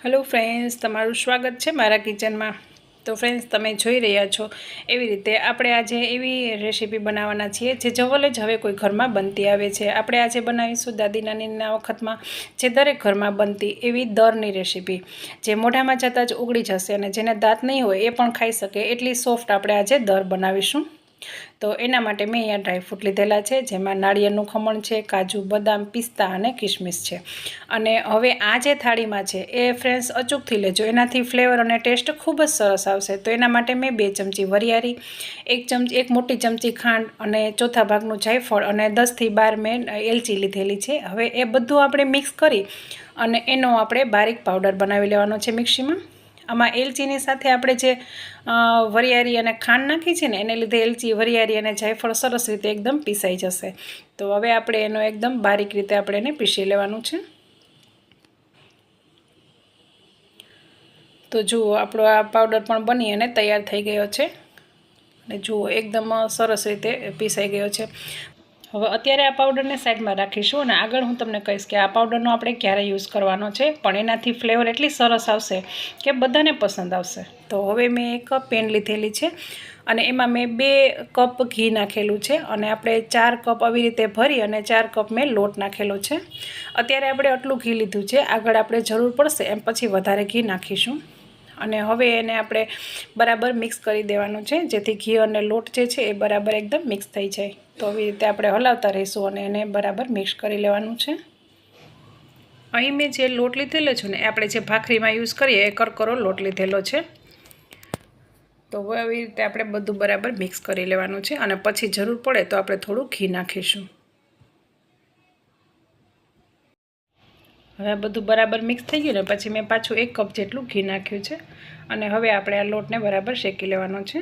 Hello friends તમારું સ્વાગત છે મારા કિચનમાં. તો ફ્રેન્ડ્સ તમે જોઈ રહ્યા છો એવી રીતે આપણે આજે એવી રેસીપી બનાવવાના છીએ જે જવલે જ હવે કોઈ ઘરમાં બનતી આવે છે. આપણે આજે બનાવીશું દાદી નાનીના વખતમાં જે દરેક ઘરમાં બનતી એવી દરની રેસીપી જે મોઢામાં જતાં જ ઉગડી જશે અને જેને દાંત નહીં હોય એ પણ ખાઈ શકે. એટલી સોફ્ટ આપણે આજે દર બનાવીશું. તો એના માટે મેં અહીંયા ડ્રાયફ્રૂટ લીધેલા છે, જેમાં નાળિયેરનું ખમણ છે, કાજુ, બદામ, પિસ્તા અને કિશમિશ છે. અને હવે આ જે થાળીમાં છે, એ ફ્રેન્ડ્સ અચૂકથી લેજો. એનાથી ફ્લેવર અને ટેસ્ટ ખૂબ જ સરસ આવશે. તો એના માટે મેં બે ચમચી વરિયાળી, એક ચમચી, એક મોટી ચમચી ખાંડ અને ચોથા ભાગનું જાયફળ અને દસથી બાર મેં એલચી લીધેલી છે. હવે એ બધું આપણે મિક્સ કરી અને એનો આપણે બારીક પાવડર બનાવી લેવાનો છે મિક્સીમાં આમાં એલચીની સાથે આપણે જે વરિયાળી અને ખાંડ નાખી છે ને, એને લીધે એલચી, વરિયાળી અને જાયફળ સરસ રીતે એકદમ પીસાઈ જશે. તો હવે આપણે એનો એકદમ બારીક રીતે આપણે એને પીસી લેવાનું છે. તો જુઓ, આપણો આ પાવડર પણ બની અને તૈયાર થઈ ગયો છે. અને જુઓ, એકદમ સરસ રીતે પીસાઈ ગયો છે. હવે અત્યારે આ પાવડરને સાઈડમાં રાખીશું અને આગળ હું તમને કહીશ કે આ પાવડરનો આપણે ક્યારે યુઝ કરવાનો છે, પણ એનાથી ફ્લેવર એટલી સરસ આવશે કે બધાને પસંદ આવશે. તો હવે મેં એક પેન લીધેલી છે અને એમાં મેં બે કપ ઘી નાખેલું છે અને આપણે ચાર કપ આવી રીતે ભરી અને ચાર કપ મેં લોટ નાખેલો છે. અત્યારે આપણે આટલું ઘી લીધું છે, આગળ આપણે જરૂર પડશે એમ પછી વધારે ઘી નાખીશું. અને હવે એને આપણે બરાબર મિક્સ કરી દેવાનું છે. જેથી ઘી અને લોટ જે છે એ બરાબર એકદમ મિક્સ થઈ જાય. તો આવી રીતે આપણે હલાવતા રહીશું અને એને બરાબર મિક્સ કરી લેવાનું છે. અહીં મેં જે લોટ લીધેલો છે ને આપણે જે ભાખરીમાં યુઝ કરીએ, એ કરકરો લોટ લીધેલો છે. તો હવે આવી રીતે આપણે બધું બરાબર મિક્સ કરી લેવાનું છે અને પછી જરૂર પડે તો આપણે થોડું ઘી નાખીશું. હવે બધું બરાબર મિક્સ થઈ ગયું ને પછી મેં પાછું એક કપ જેટલું ઘી નાખ્યું છે. અને હવે આપણે આ લોટને બરાબર શેકી લેવાનો છે.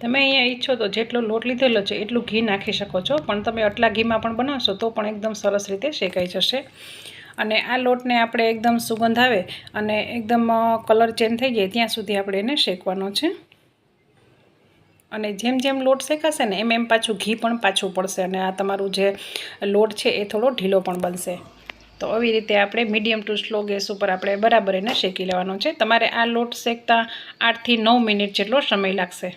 તમે અહીંયા ઈચ્છો તો જેટલો લોટ લીધેલો છે એટલું ઘી નાખી શકો છો. પણ તમે આટલા ઘીમાં પણ બનાવશો તો પણ એકદમ સરસ રીતે શેકાઈ જશે. અને આ લોટને આપણે એકદમ સુગંધ આવે અને એકદમ કલર ચેન્જ થઈ જાય ત્યાં સુધી આપણે એને શેકવાનો છે. અને જેમ જેમ લોટ શેકાશે ને એમ એમ પાછું ઘી પણ પાછું પડશે અને આ તમારું જે લોટ છે એ થોડો ઢીલો પણ બનશે. તો આવી રીતે આપણે મીડિયમ ટુ સ્લો ગેસ ઉપર આપણે બરાબર એને શેકી લેવાનો છે. તમારે આ લોટ શેકતા આઠથી નવ મિનિટ જેટલો સમય લાગશે.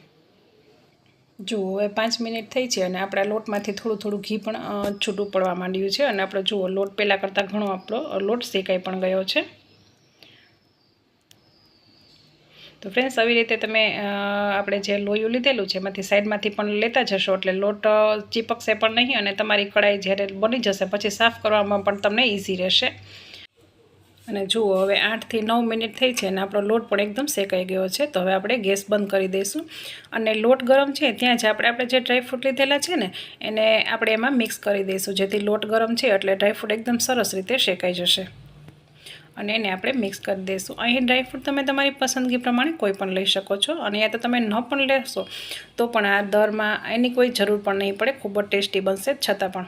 જુઓ હવે પાંચ મિનિટ થઈ છે અને આપણા લોટમાંથી થોડું થોડું ઘી પણ છૂટું પડવા માંડ્યું છે અને આપણે જુઓ, લોટ પહેલાં કરતાં ઘણો આપણો લોટ શેકાઈ પણ ગયો છે. તો ફ્રેન્ડ્સ આવી રીતે તમે આપણે જે લોયું લીધેલું છે, એમાંથી સાઈડમાંથી પણ લેતા જશો, એટલે લોટ ચીપકશે પણ નહીં અને તમારી કઢાઈ જ્યારે બની જશે, પછી સાફ કરવામાં પણ તમને ઇઝી રહેશે. અને જુઓ, હવે આઠથી નવ મિનિટ થઈ છે અને આપણો લોટ પણ એકદમ શેકાઈ ગયો છે, તો હવે આપણે ગેસ બંધ કરી દઈશું. અને લોટ ગરમ છે, ત્યાં જ આપણે આપણે જે ડ્રાયફ્રૂટ લીધેલા છે ને, એને આપણે એમાં મિક્સ કરી દઈશું, જેથી લોટ ગરમ છે, એટલે ડ્રાયફ્રૂટ એકદમ સરસ રીતે શેકાઈ જશે. અને એને આપણે મિક્સ કરી દઈશું. અહીં ડ્રાયફ્રૂટ તમે તમારી પસંદગી પ્રમાણે કોઈ પણ લઈ શકો છો. અને યા તો તમે ન પણ લેશો, તો પણ આ દરમાં એની કોઈ જરૂર પણ નહીં પડે, ખૂબ જ ટેસ્ટી બનશે, છતાં પણ.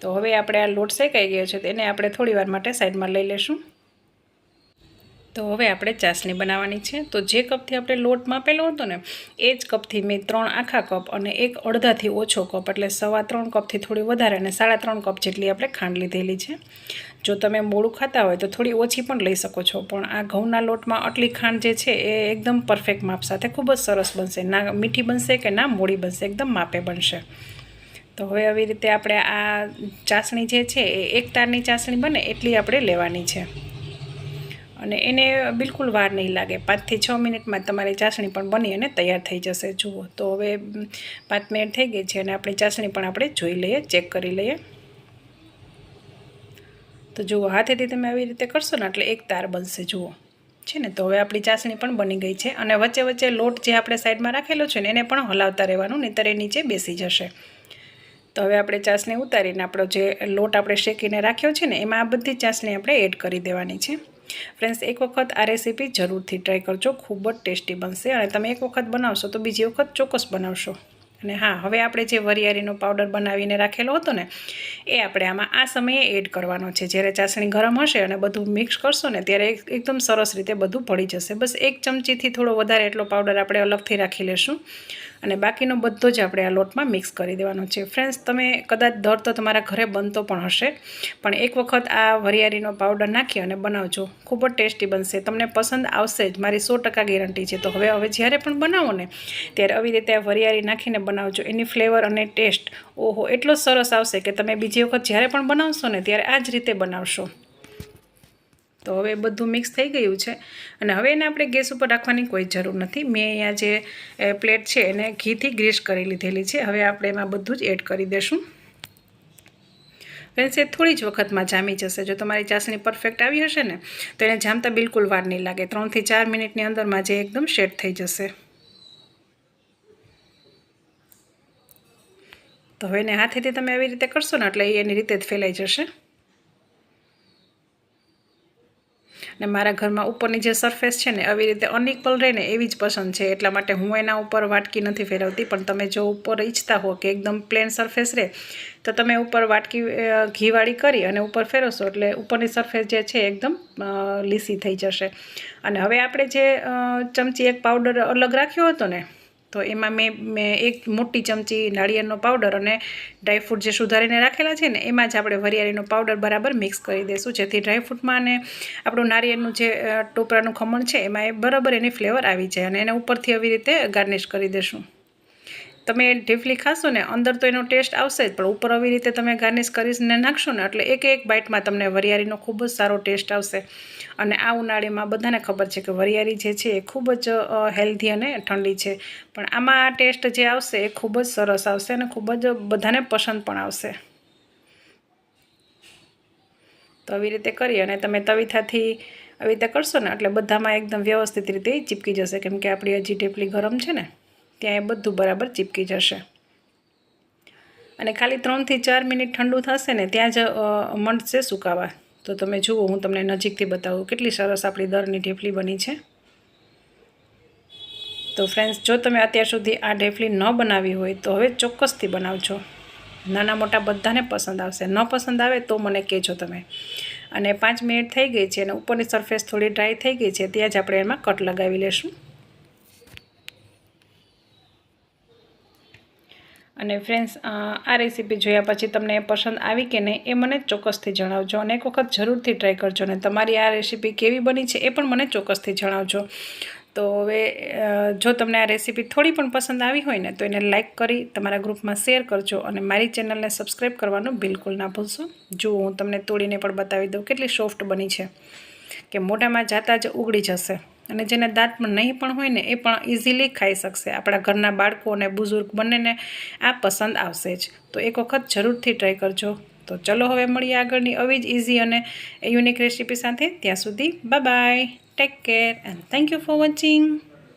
તો હવે આપણે આ લોટ શેકાઈ ગયો છે તેને આપણે થોડી વાર માટે સાઈડમાં લઈ લેશું. તો હવે આપણે ચાસણી બનાવવાની છે. તો જે કપથી આપણે લોટ માપેલો હતો ને, એ જ કપથી મેં ત્રણ આખા કપ અને એક અડધાથી ઓછો કપ, એટલે સવા ત્રણ કપથી થોડી વધારે અને સાડા ત્રણ કપ જેટલી આપણે ખાંડ લીધેલી છે. જો તમે મોડું ખાતા હોય તો થોડી ઓછી પણ લઈ શકો છો, પણ આ ઘઉંના લોટમાં આટલી ખાંડ જે છે એ એકદમ પરફેક્ટ માપ સાથે ખૂબ જ સરસ બનશે. ના મીઠી બનશે કે ના મોડી બનશે, એકદમ માપે બનશે. તો હવે આવી રીતે આપણે આ ચાસણી જે છે એ એક તારની ચાસણી બને એટલી આપણે લેવાની છે. અને એને બિલકુલ વાર નહીં લાગે. પાંચથી છ મિનિટમાં તમારી ચાસણી પણ બની અને તૈયાર થઈ જશે. જુઓ. તો હવે પાંચ મિનિટ થઈ ગઈ છે અને આપણી ચાસણી પણ આપણે જોઈ લઈએ, ચેક કરી લઈએ. તો જુઓ, હાથેથી તમે આવી રીતે કરશો ને એટલે એક તાર બનશે. જુઓ. છે ને? તો હવે આપણી ચાસણી પણ બની ગઈ છે અને વચ્ચે વચ્ચે લોટ જે આપણે સાઈડમાં રાખેલો છે ને, એને પણ હલાવતા રહેવાનું, નહીંતર એ નીચે બેસી જશે. તો હવે આપણે ચાસણી ઉતારીને આપણો જે લોટ આપણે શેકીને રાખ્યો છે ને, એમાં આ બધી ચાસણી આપણે એડ કરી દેવાની છે. ફ્રેન્ડ્સ, એક વખત આ રેસીપી જરૂરથી ટ્રાય કરજો, ખૂબ જ ટેસ્ટી બનશે અને તમે એક વખત બનાવશો તો બીજી વખત ચોક્કસ બનાવશો. અને હા, હવે આપણે જે વરિયાળીનો પાવડર બનાવીને રાખેલો હતો ને, એ આપણે આમાં આ સમયે એડ કરવાનો છે. જ્યારે ચાસણી ગરમ હશે અને બધું મિક્સ કરશો ને, ત્યારે એકદમ સરસ રીતે બધું ભળી જશે. બસ એક ચમચીથી થોડો વધારે એટલો પાવડર આપણે અલગથી રાખી લેશું. અને બાકીનો બધો જ આપણે આ લોટમાં મિક્સ કરી દેવાનો છે. ફ્રેન્ડ્સ તમે કદાચ દર તો તમારા ઘરે બનતો પણ હશે, પણ એક વખત આ વરિયાળીનો પાવડર નાખી અને બનાવજો. ખૂબ જ ટેસ્ટી બનશે. તમને પસંદ આવશે જ. મારી સો ટકા ગેરંટી છે. તો હવે હવે જ્યારે પણ બનાવો ને, ત્યારે આવી રીતે આ વરિયાળી નાખીને બનાવજો. એની ફ્લેવર અને ટેસ્ટ ઓહો, એટલો સરસ આવશે કે તમે બીજી વખત જ્યારે પણ બનાવશો ને, ત્યારે આ જ રીતે બનાવશો. તો હવે બધું મિક્સ થઈ ગયું છે. અને હવે એને આપણે ગેસ ઉપર રાખવાની કોઈ જરૂર નથી. મેં અહીંયા જે પ્લેટ છે એને ઘીથી ગ્રીસ કરી લીધેલી છે. હવે આપણે એમાં બધું જ એડ કરી દઈશું ફ્રેન્ડ્સ, એ થોડી જ વખતમાં જામી જશે. જો તમારી ચાસણી પરફેક્ટ આવી હશે ને, તો એને જામતા બિલકુલ વાર નહીં લાગે. ત્રણથી ચાર મિનિટની અંદરમાં જે એકદમ શેડ થઈ જશે. તો હવે એને હાથેથી તમે આવી રીતે કરશો ને, એટલે એની રીતે જ ફેલાઈ જશે. ને મારા ઘરમાં ઉપરની જે સરફેસ છે ને, આવી રીતે અનઇક્વલ રહે ને એવી જ પસંદ છે. એટલા માટે હું એના ઉપર વાટકી નથી ફેરવતી, પણ તમે જો ઉપર ઈચ્છતા હો કે એકદમ પ્લેન સરફેસ રહે, તો તમે ઉપર વાટકી ઘીવાળી કરી અને ઉપર ફેરવશો, એટલે ઉપરની સરફેસ જે છે એકદમ લીસી થઈ જશે. અને હવે આપણે જે ચમચી એક પાવડર અલગ રાખ્યો હતો ને તો એમાં મેં મેં એક મોટી ચમચી નાળિયેરનો પાવડર અને ડ્રાયફ્રૂટ જે સુધારીને રાખેલા છે ને, એમાં જ આપણે વરિયાળીનો પાવડર બરાબર મિક્સ કરી દઈશું જેથી ડ્રાયફ્રૂટમાં અને આપણું નાળિયેરનું જે ટોપરાનું ખમણ છે, એમાં એ બરાબર એની ફ્લેવર આવી જાય અને એને ઉપરથી આવી રીતે ગાર્નિશ કરી દઈશું તમે ઢીફલી ખાશો ને અંદર તો એનો ટેસ્ટ આવશે જ, પણ ઉપર આવી રીતે તમે ગાર્નિશ કરીને નાખશો ને એટલે એક એક બાઇટમાં તમને વરિયાળીનો ખૂબ જ સારો ટેસ્ટ આવશે. અને આ ઉનાળીમાં બધાને ખબર છે કે વરિયાળી જે છે એ ખૂબ જ હેલ્ધી અને ઠંડી છે. પણ આમાં આ ટેસ્ટ જે આવશે એ ખૂબ જ સરસ આવશે અને ખૂબ જ બધાને પસંદ પણ આવશે. તો આવી રીતે કરી અને તમે તવીથાથી આવી રીતે કરશો ને એટલે બધામાં એકદમ વ્યવસ્થિત રીતે ચીપકી જશે. કેમ કે આપણી હજી ઢેપલી ગરમ છે ને. ત્યાં એ બધું બરાબર ચીપકી જશે. અને ખાલી ત્રણથી ચાર મિનિટ ઠંડુ થશે ને ત્યાં જ મંડશે સુકાવા. તો તમે જુઓ, હું તમને નજીકથી બતાવું કેટલી સરસ આપણી દરની ઢેફલી બની છે. તો ફ્રેન્ડ્સ જો તમે અત્યાર સુધી આ ઢેફલી ન બનાવી હોય, તો હવે ચોક્કસથી બનાવજો. નાના મોટા બધાને પસંદ આવશે. ન પસંદ આવે તો મને કહેજો તમે. અને પાંચ મિનિટ થઈ ગઈ છે અને ઉપરની સરફેસ થોડી ડ્રાય થઈ ગઈ છે, ત્યાં જ આપણે એમાં કટ લગાવી લઈશું અને ફ્રેન્ડ્સ આ રેસીપી જોયા પછી તમને પસંદ આવી કે નહીં એ મને ચોક્કસથી જણાવજો અને એક વખત જરૂરથી ટ્રાય કરજો અને તમારી આ રેસીપી કેવી બની છે એ પણ મને ચોક્કસથી જણાવજો. તો હવે જો તમને આ રેસીપી થોડી પણ પસંદ આવી હોય ને તો એને લાઇક કરી તમારા ગ્રુપમાં શેર કરજો અને મારી ચેનલને સબસ્ક્રાઈબ કરવાનું બિલકુલ ના ભૂલશો. જો હું તમને તોડીને પણ બતાવી દઉં કેટલી સોફ્ટ બની છે. કે મોઢામાં જાતાં જ ઉગડી જશે. અને જેને દાંતમાં નહીં પણ હોય ને એ પણ ઇઝીલી ખાઈ શકશે. આપણા ઘરના બાળકો અને બુઝુર્ગ બંનેને આ પસંદ આવશે જ. તો એક વખત જરૂરથી ટ્રાય કરજો. તો ચલો હવે મળીએ આગળની આવી જ ઇઝી અને યુનિક રેસીપી સાથે. ત્યાં સુધી bye take care and thank you for watching